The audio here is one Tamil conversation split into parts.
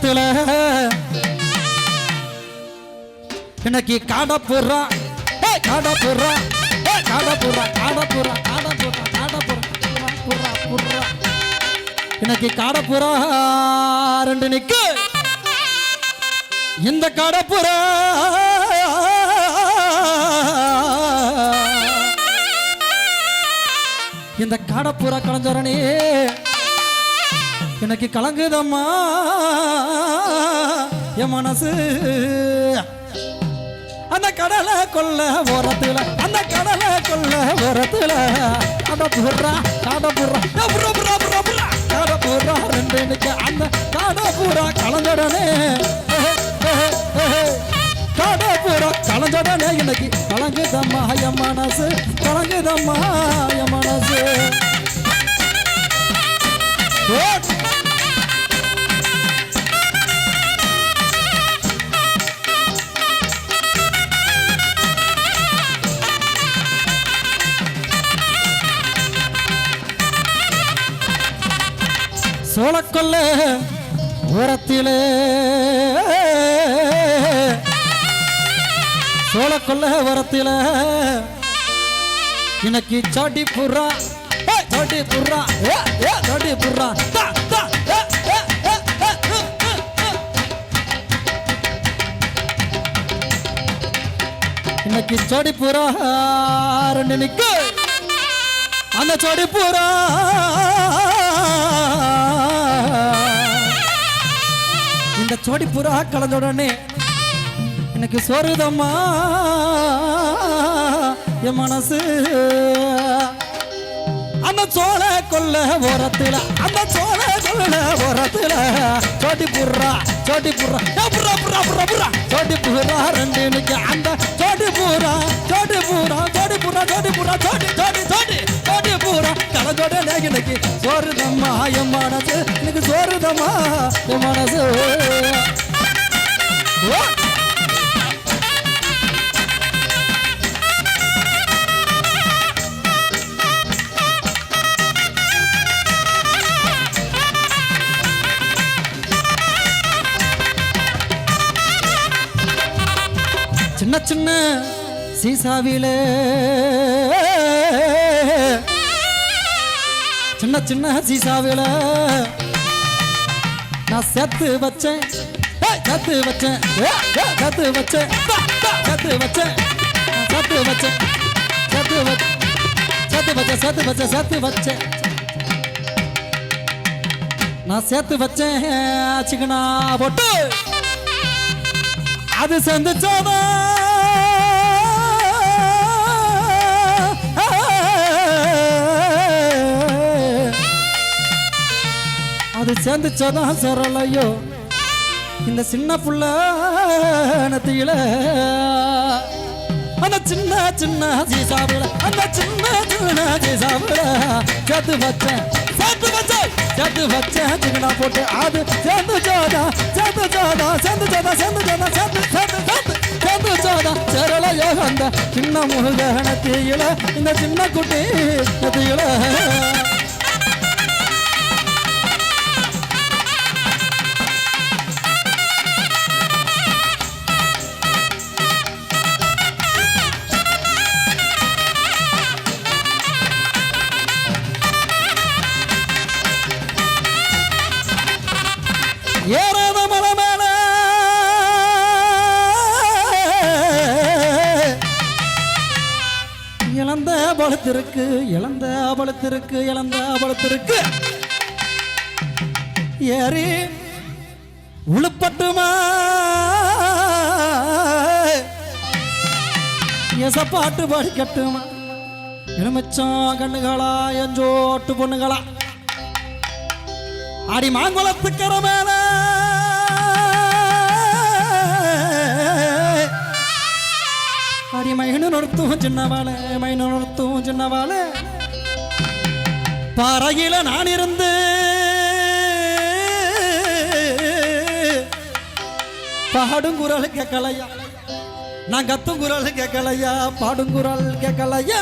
நேரத்தில் இன்னைக்கு காடப்புறா காடப்புறா காடப்புறா காடப்புறா காடப்புறா காடப்புறா புறா இன்னைக்கு காடப்புறா ரெண்டு நிக்கு. இந்த காடப்புறா இந்த காடப்புறா கலைஞரணே எனக்கு கலங்குதம்மா. என் மனசு. அந்த கடலை கொல்ல உரத்துல அந்த கடலை கொல்ல உரத்துல அட புறா காட புறா புறா புறா புறா புறா காட புறா ரெண்டு நிக்க அந்த காட புறா கலந்தடனே காட புறா கலந்தடனே எனக்கு கலங்குதம்மா என் மனசு. கலங்குதம்மா என் மனசு. சோழக்கொல்ல உரத்திலே சோழக்கொல்ல சோளக்கொல்ல இன்னைக்கு சாட்டி புறா ஏய், புறா. ஏ, புறா. இன்னைக்கு சொடி புறா ரெண்டு நிக்கு. அந்த சொடி புறா. இந்த சொடி புறா கலந்த உடனே எனக்கு சொருதம்மா. என் மனசு அந்த சோழ கொல்ல ஓரத்துல அந்த சோழ கொல்ல ஓரத்துல. சோட்டி புறா சோட்டி புறா புறா புறா புறா புறா சோட்டி புறா ரெண்டு நிக்க அந்த சோட்டி பூரா சோட்டி பூரா சோட்டி புறா சோட்டி புறா சோட்டி சோட்டி சோட்டி சோட்டி பூரா கலந்தோட எனக்கு சோறுதம்மா என் மனசு எனக்கு சோறுதம்மா என் மனசு. சீசாவில. சின்ன சின்ன சீசாவில. நான் செத்து வச்சேன். சத்து வச்சேன். சத்து வச்சேன். சத்து வச்சேன். சத்து வச்சேன். சத்து வச்சேன் சத்து வச்சேன் சத்து வச்சேன் சத்து வச்சேன். நான் சேர்த்து வச்சேன். சிக்கனா போட்டு. அது சந்திச்சோதான் அது சேர்ந்துச்சாதான் சரளையோ இந்த சின்ன புள்ள நத்தியில. அந்த சின்ன சின்ன சீசாவில அந்த சின்ன சின்ன சீசாவில சேர்த்து வச்சேன். சேர்த்து வச்சேன். சேர்த்து வச்சேன். சிக்கனா போட்டு அது சேர்ந்து ஜோதா சேர்ந்து ஜோதா சேர்ந்து ஜோதா சேர்ந்து ஜோதா சேர்ந்து சேர்ந்து சேர்ந்து சேர்ந்து ஜோதா சரளையோ அந்த சின்ன முருகன தீயில இந்த சின்ன குட்டி நத்தியில. அவலத்திற்கு இழந்த அவலத்திற்கு இழந்த அவலத்திற்கு. ஏறி உளுப்பட்டுமா? எசப்பாட்டு படிக்கட்டுமா எலுமிச்சம் கண்ணுகளா எஞ்சோட்டு பொண்ணுகளா. அடி மாங்குளத்துக்கிற மேலே அடி மைனு நடத்தும் சின்னவாள மைனு நடத்தும் சின்னவாள. பாறையில நான் இருந்து பாடும் குரல் கேட்கலையா? நான் கத்தும் குரல் கேட்கலையா? பாடும் குரல் கேட்கலையா?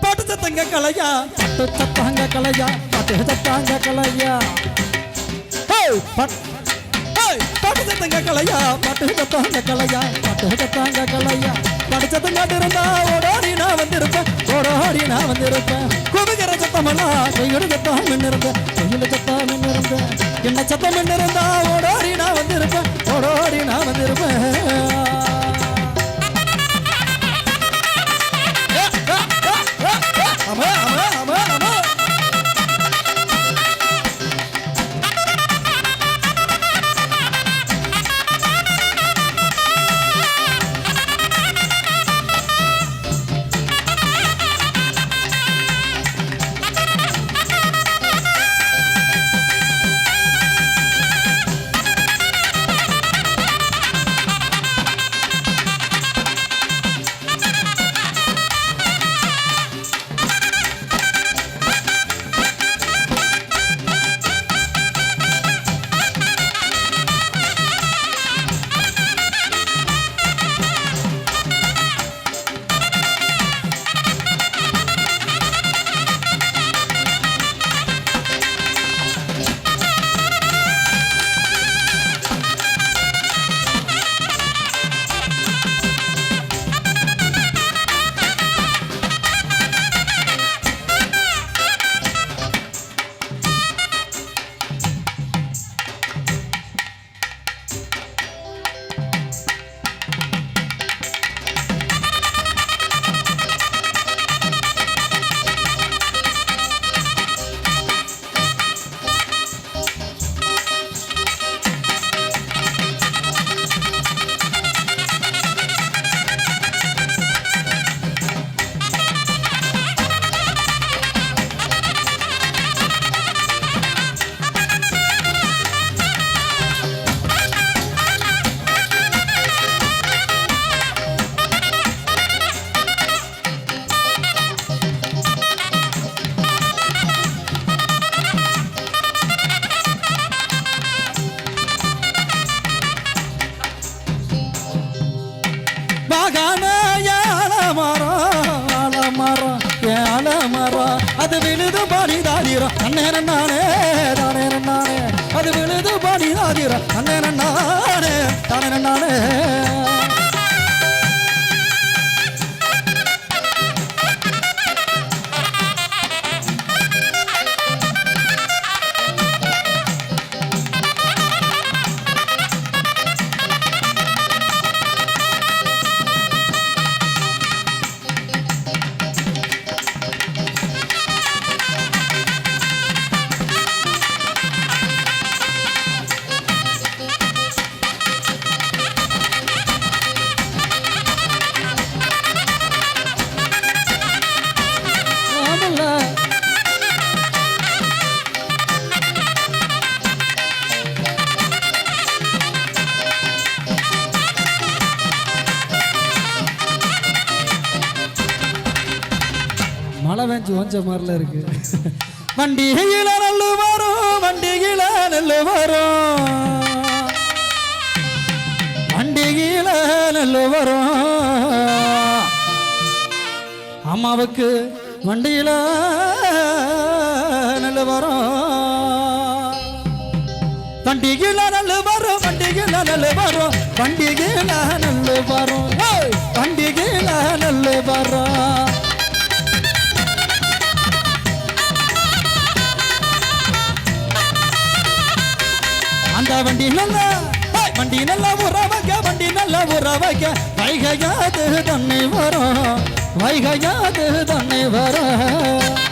பாட்டு சத்தம் கேட்கலையா? பாட்டு சத்தம் கேட்கலையா? பாட்டு சத்தம் கேட்கலையா? ஏய், பட்- பாட்டு கலையா பாட்டு கலையா பாட்டு கலையா பாட்டு இருந்தா ஓடோடி நான் வந்திருப்பேன் ஓடோடி நான் வந்திருப்பேன். குவிக்கிற சத்தமெல்லாம் கையோட சத்தம் மின்னிருந்தேன் கையில சத்தம் மின்னிருந்தேன் என்ன சத்தம் ஓடோடி நான் வந்திருப்பேன் ஓடோடி நான் வந்திருப்பேன். அம்மா அம்மா அம்மா. அது விழுது பாடி தாதிரம் அண்ணன் நானே தானே நானே அது விழுது பாடி தாதிரம் அண்ணன் நானே தானே நானே மழை பெஞ்சு கொஞ்ச மாதிரில இருக்கு. வண்டியில நல்லு வரும் வண்டியில நல்லு வரும். வண்டியில நல்லு வரும். அம்மாவுக்கு வண்டியில நல்லு வரும். வண்டியில நல்லு வரும் வண்டியில நல்லு வரும். வண்டியில நல்லு வரும். ஏய், வண்டியில நல்லு வரும். வண்டி நல்லா வண்டி நல்லா உற வண்டி நல்லா உற வைகையாது தன்னை வரும் வைகையாது தன்னை வரும்.